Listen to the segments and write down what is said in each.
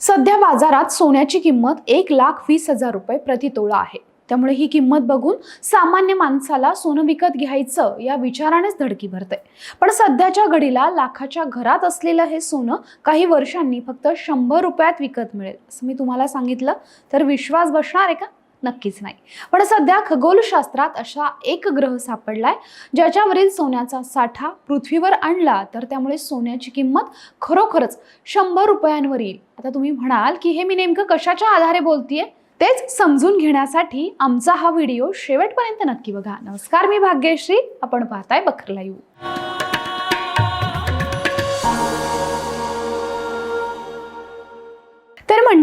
सध्या बाजारात सोन्याची किंमत एक लाख वीस हजार रुपये प्रति तोळा आहे. त्यामुळे ही किंमत बघून सामान्य माणसाला सोनं विकत घ्यायचं या विचारानेच धडकी भरते. पण सध्याच्या घडीला लाखाच्या घरात असलेलं हे सोनं काही वर्षांनी फक्त शंभर रुपयात विकत मिळेल असं मी तुम्हाला सांगितलं. तर विश्वास बसणार आहे का? नक्कीच नाही. पण सध्या खगोलशास्त्रात अशा एक ग्रह सापडलाय ज्याच्यावरील सोन्याचा साठा पृथ्वीवर आणला तर त्यामुळे सोन्याची किंमत खरोखरच शंभर रुपयांवर येईल. आता तुम्ही म्हणाल की हे मी नेमकं कशाच्या आधारे बोलतीये? तेच समजून घेण्यासाठी आमचा हा व्हिडिओ शेवटपर्यंत नक्की बघा. नमस्कार मी भाग्यश्री. आपण पाहताय बखरला येऊ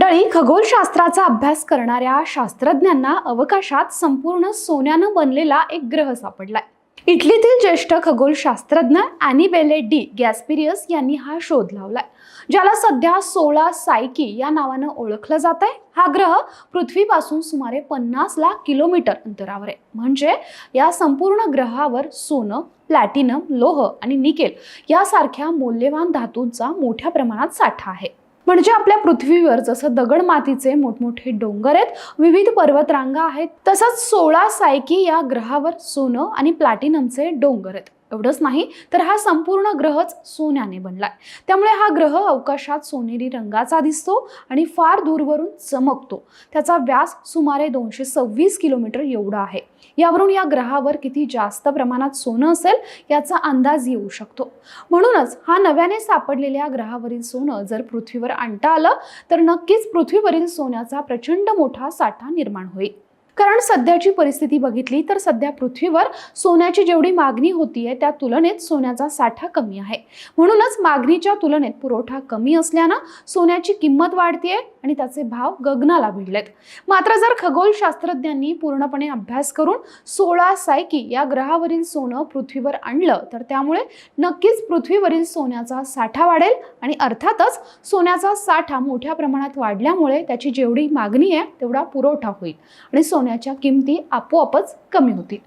मंडळी खगोलशास्त्राचा अभ्यास करणाऱ्या शास्त्रज्ञांना अवकाशात संपूर्ण सोन्यानं बनलेला एक ग्रह सापडलाय. इटलीतील ज्येष्ठ खगोलशास्त्रज्ञ अॅनिबेले डी गॅस्पिरियस यांनी हा शोध लावलाय. ज्याला सध्या सोळा सायकी या नावानं ओळखलं जात आहे हा ग्रह पृथ्वीपासून सुमारे पन्नास लाख किलोमीटर अंतरावर आहे. म्हणजे या संपूर्ण ग्रहावर सोनं प्लॅटिनम लोह आणि निकेल यासारख्या मौल्यवान धातूंचा मोठ्या प्रमाणात साठा आहे. म्हणजे आपल्या पृथ्वीवर जसं दगड मातीचे मोठमोठे डोंगर आहेत विविध पर्वतरांगा आहेत तसंच सोळा सायकी या ग्रहावर सोनं आणि प्लॅटिनमचे डोंगर आहेत. एवढंच नाही तर हा संपूर्ण ग्रहच सोन्याने बनलाय. त्यामुळे हा ग्रह अवकाशात सोनेरी रंगाचा दिसतो आणि फार दूरवरून चमकतो. त्याचा व्यास सुमारे दोनशे सव्वीस किलोमीटर एवढा आहे. यावरून या ग्रहावर किती जास्त प्रमाणात सोनं असेल याचा अंदाज येऊ शकतो. म्हणूनच हा नव्याने सापडलेल्या ग्रहावरील सोनं जर पृथ्वीवर आणता आलं तर नक्कीच पृथ्वीवरील सोन्याचा प्रचंड मोठा साठा निर्माण होईल. कारण सध्याची परिस्थिती बघितली तर सध्या पृथ्वीवर सोन्याची जेवढी मागणी होतीये त्या तुलनेत सोन्याचा साठा कमी आहे. म्हणूनच मागणीच्या तुलनेत पुरवठा कमी असल्यानं सोन्याची किंमत वाढतीये आणि त्याचे भाव गगनाला भिडलेत. मात्र जर खगोलशास्त्रज्ञांनी पूर्णपणे अभ्यास करून सोळा सायकी या ग्रहावरील सोनं पृथ्वीवर आणलं तर त्यामुळे नक्कीच पृथ्वीवरील सोन्याचा साठा वाढेल आणि अर्थातच सोन्याचा साठा मोठ्या प्रमाणात वाढल्यामुळे त्याची जेवढी मागणी आहे तेवढा पुरवठा होईल. आणि सोन्याच्या किमती आपोआपच कमी होतील.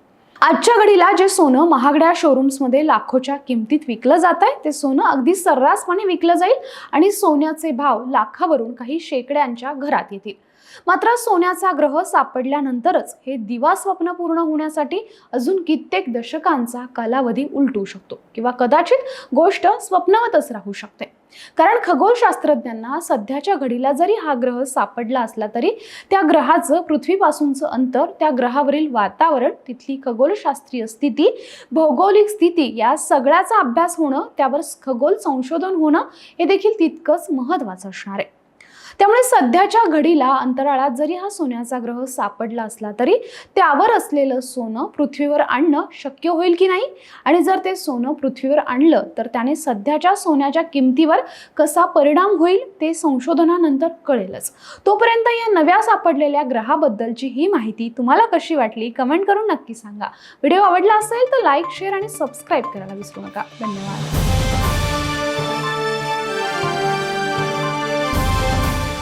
आजच्या घडीला जे सोनं महागड्या शोरूम्समध्ये लाखोच्या किमतीत विकलं जात आहे ते सोनं अगदी सर्रासपणे विकलं जाईल आणि सोन्याचे भाव लाखावरून काही शेकड्यांच्या घरात येतील. मात्र सोन्याचा ग्रह सापडल्यानंतरच हे दिवा स्वप्न पूर्ण होण्यासाठी अजून कित्येक दशकांचा कालावधी उलटू शकतो किंवा कदाचित गोष्ट स्वप्नवतच राहू शकते. कारण खगोलशास्त्रज्ञांना सध्याच्या घडीला जरी हा ग्रह सापडला असला तरी त्या ग्रहाचं पृथ्वीपासूनचं अंतर त्या ग्रहावरील वातावरण तिथली खगोलशास्त्रीय स्थिती भौगोलिक स्थिती या सगळ्याचा अभ्यास होणं त्यावर खगोल संशोधन होणं हे देखील तितकंच महत्त्वाचं असणार आहे. त्यामुळे सध्याच्या घडीला अंतराळात जरी हा सोन्याचा ग्रह सापडला असला तरी त्यावर असलेलं सोनं पृथ्वीवर आणणं शक्य होईल की नाही? आणि जर ते सोनं पृथ्वीवर आणलं तर त्याने सध्याच्या सोन्याच्या किमतीवर कसा परिणाम होईल ते संशोधनानंतर कळेलच. तोपर्यंत या नव्या सापडलेल्या ग्रहाबद्दलची ही माहिती तुम्हाला कशी वाटली कमेंट करून नक्की सांगा. व्हिडिओ आवडला असेल तर लाईक शेअर आणि सबस्क्राईब करायला विसरू नका. धन्यवाद.